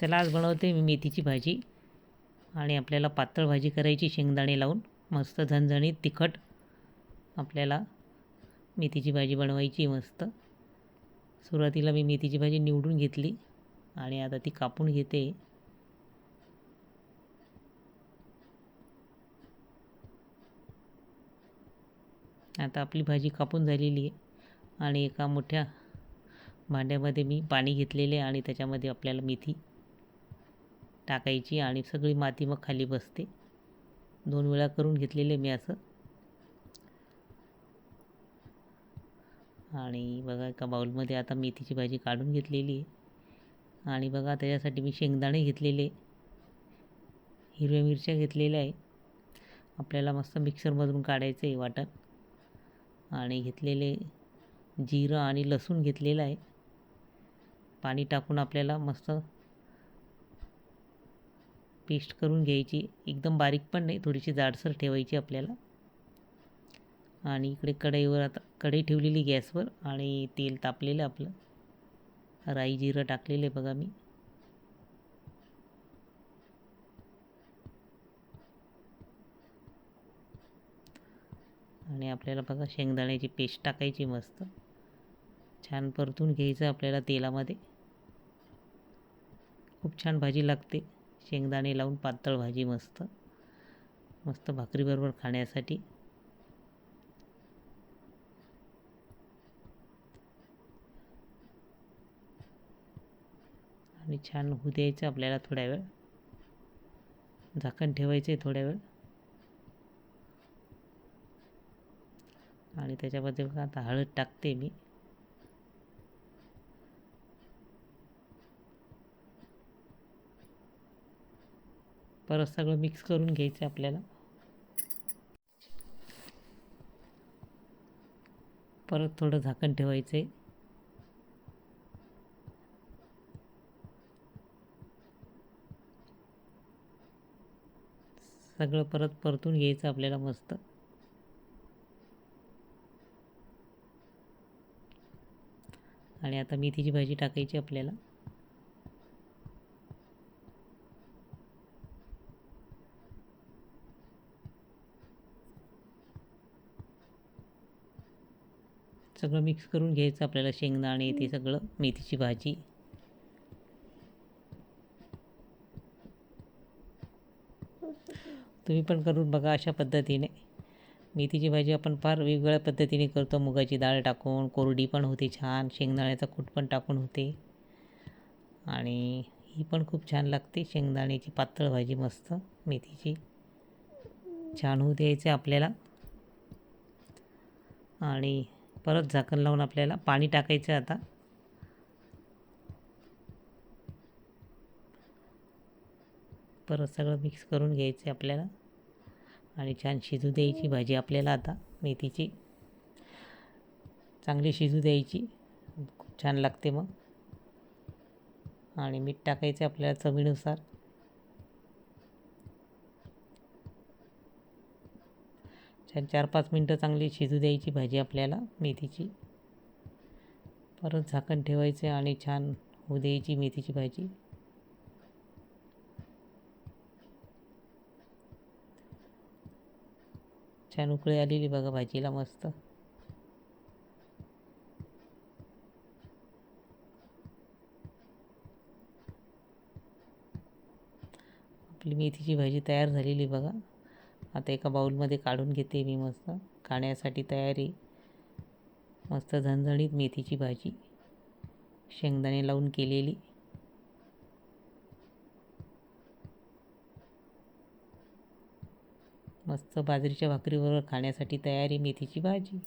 चला आज बनवते मी मेथीची भाजी आणि आपल्याला पातळ भाजी करायची शेंगदाणे लावून. मस्त झणझणीत तिखट आपल्याला मेथीची भाजी बनवायची मस्त. सुरुवातीला मी मेथीची भाजी निवडून घेतली आणि आता ती कापून घेते. आता आपली भाजी कापून झालेली आहे आणि एका मोठ्या भांड्यामध्ये मी पाणी घेतलेले आणि त्याच्यामध्ये आपल्याला मेथी टाकायची आणि सगळी माती मग खाली बसते. दोन वेळा करून घेतलेले मी असं. आणि बघा एका बाउलमध्ये आता मेथीची भाजी काढून घेतलेली आहे. आणि बघा त्याच्यासाठी मी शेंगदाणे घेतलेले हिरव्या मिरच्या घेतलेल्या आहे. आपल्याला मस्त मिक्सरमधून काढायचं आहे वाटण. आणि घेतलेले जिरं आणि लसूण घेतलेलं आहे. पाणी टाकून आपल्याला मस्त पेस्ट करून घ्यायची. एकदम बारीक पण नाही थोडीशी जाडसर ठेवायची आपल्याला. आणि इकडे कढईवर आता कढई ठेवलेली गॅसवर आणि तेल तापलेलं आपलं. राई जिरं टाकलेलं आहे बघा मी. आणि आपल्याला बघा शेंगदाण्याची पेस्ट टाकायची मस्त. छान परतून घ्यायचं आपल्याला तेलामध्ये. खूप छान भाजी लागते. शेंगदाणे लावून पातळ भाजी मस्त. मस्त भाकरीबरोबर खाण्यासाठी. आणि छान होऊ द्यायचं आपल्याला थोड्या वेळ. झाकण ठेवायचं आहे थोड्या वेळ. आणि त्याच्यामध्ये आता हळद टाकते मी. परत सगळं मिक्स करून घ्यायचं आपल्याला. परत थोडं झाकण ठेवायचं आहे सगळं परत परतून घ्यायचं आपल्याला मस्त. आणि आता मेथीची भाजी टाकायची आपल्याला. सगळं मिक्स करून घ्यायचं आपल्याला शेंगदाणे ते सगळं मेथीची भाजी. तुम्ही पण करून बघा अशा पद्धतीने. मेथीची भाजी आपण फार वेगवेगळ्या पद्धतीने करतो. मुगाची डाळ टाकून कोरडी पण होते छान शेंगदाण्याचा कूट पण टाकून होते. आणि ही पण खूप छान लागते शेंगदाण्याची पातळ भाजी मस्त मेथीची. छान होऊ द्यायचे आपल्याला. आणि परत झाकण लावून आपल्याला पाणी टाकायचं आता. परत सगळं मिक्स करून घ्यायचं आपल्याला. आणि छान शिजू द्यायची भाजी आपल्याला आता मेथीची. चांगली शिजू द्यायची. खूप छान लागते मग. आणि मीठ टाकायचं आपल्याला चवीनुसार. छान चार पाच मिनटं चांगली शिजू द्यायची भाजी आपल्याला मेथीची. परत झाकण ठेवायचं आणि छान होऊ द्यायची मेथीची भाजी. छान उकळी आलेली बघा भाजीला मस्त. आपली मेथीची भाजी तयार झालेली बघा. आता एका बाऊलमध्ये काढून घेते मी मस्त. खाण्यासाठी तयारी. मस्त झणझणीत मेथीची भाजी. शेंगदाणे लावून केलेली. मस्त बाजरीच्या भाकरीबरोबर खाण्यासाठी तयारी मेथीची भाजी.